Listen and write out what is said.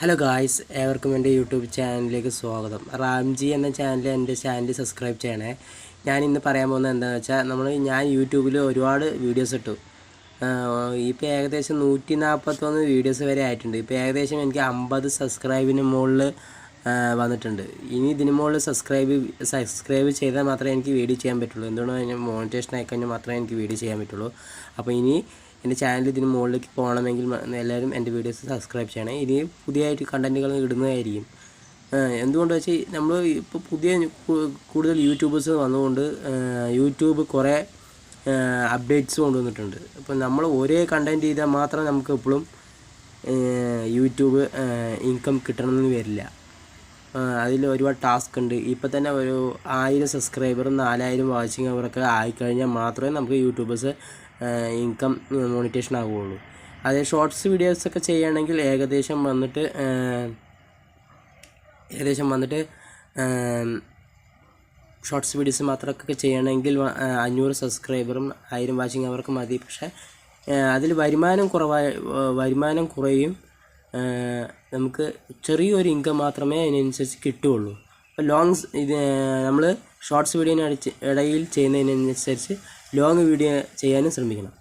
Hello guys ഏവർക്കും എന്റെ YouTube ചാനലിലേക്ക് സ്വാഗതം. റാംജി എന്ന ചാനൽ എന്റെ ചാനൽ സബ്സ്ക്രൈബ് ചെയ്യണേ. ഞാൻ ഇന്ന് പറയാൻ പോകുന്നത് എന്താണെന്ന് വെച്ചാൽ നമ്മൾ ഞാൻ യൂട്യൂബിൽ ഒരുപാട് വീഡിയോസ് ഇട്ടു. ഇപ്പോൾ ഏകദേശം നൂറ്റി നാൽപ്പത്തൊന്ന് വീഡിയോസ് വരെ ആയിട്ടുണ്ട്. ഇപ്പോൾ ഏകദേശം എനിക്ക് അമ്പത് സബ്സ്ക്രൈബിന് മുകളിൽ വന്നിട്ടുണ്ട്. ഇനി ഇതിന് മുകളിൽ സബ്സ്ക്രൈബ് സബ്സ്ക്രൈബ് ചെയ്താൽ മാത്രമേ എനിക്ക് വീഡിയോ ചെയ്യാൻ പറ്റുള്ളൂ. എന്തുകൊണ്ടാണ് മോണിറ്റേഷൻ ആയിക്കഴിഞ്ഞാൽ മാത്രമേ എനിക്ക് വീഡിയോ ചെയ്യാൻ പറ്റുള്ളൂ. അപ്പോൾ ഇനി എന്റെ ചാനൽ ഇതിന് മുകളിലേക്ക് പോകണമെങ്കിൽ എല്ലാവരും എന്റെ വീഡിയോസ് സബ്സ്ക്രൈബ് ചെയ്യണം. ഇനി പുതിയതായിട്ട് കണ്ടന്റുകൾ ഇടുന്നതായിരിക്കും. എന്തുകൊണ്ട് വെച്ചാൽ നമ്മൾ ഇപ്പോൾ പുതിയ കൂടുതൽ യൂട്യൂബേഴ്സ് വന്നുകൊണ്ട് യൂട്യൂബ് കുറേ അപ്ഡേറ്റ്സ് കൊണ്ടുവന്നിട്ടുണ്ട്. അപ്പോൾ നമ്മൾ ഒരേ കണ്ടന്റ് ചെയ്താൽ മാത്രം നമുക്ക് എപ്പോഴും യൂട്യൂബ് ഇൻകം കിട്ടണമെന്ന് വരില്ല. അതിൽ ഒരുപാട് ടാസ്ക് ഉണ്ട്. ഇപ്പോൾ തന്നെ ഒരു ആയിരം സബ്സ്ക്രൈബറും നാലായിരം വാച്ചിങ് അവറൊക്കെ ആയിക്കഴിഞ്ഞാൽ മാത്രമേ നമുക്ക് യൂട്യൂബേഴ്സ് ഇൻകം മോണിറ്റേഷൻ ആകുകയുള്ളൂ അതേ ഷോർട്സ് വീഡിയോസൊക്കെ ചെയ്യുകയാണെങ്കിൽ ഏകദേശം വന്നിട്ട് ഏകദേശം വന്നിട്ട് ഷോർട്സ് വീഡിയോസ് മാത്രമൊക്കെ ചെയ്യണമെങ്കിൽ അഞ്ഞൂറ് സബ്സ്ക്രൈബറും ആയിരം വാച്ചിങ് അവർക്ക് മതി. പക്ഷേ അതിൽ വരുമാനം കുറവായ വരുമാനം കുറയും. നമുക്ക് ചെറിയൊരു ഇൻകം മാത്രമേ അതിനനുസരിച്ച് കിട്ടുകയുള്ളൂ. അപ്പോൾ ലോങ്സ് ഇത് നമ്മൾ ഷോർട്സ് വീഡിയോന് ഇടയിൽ ചെയ്യുന്നതിനനുസരിച്ച് ലോങ് വീഡിയോ ചെയ്യാനും ശ്രമിക്കണം.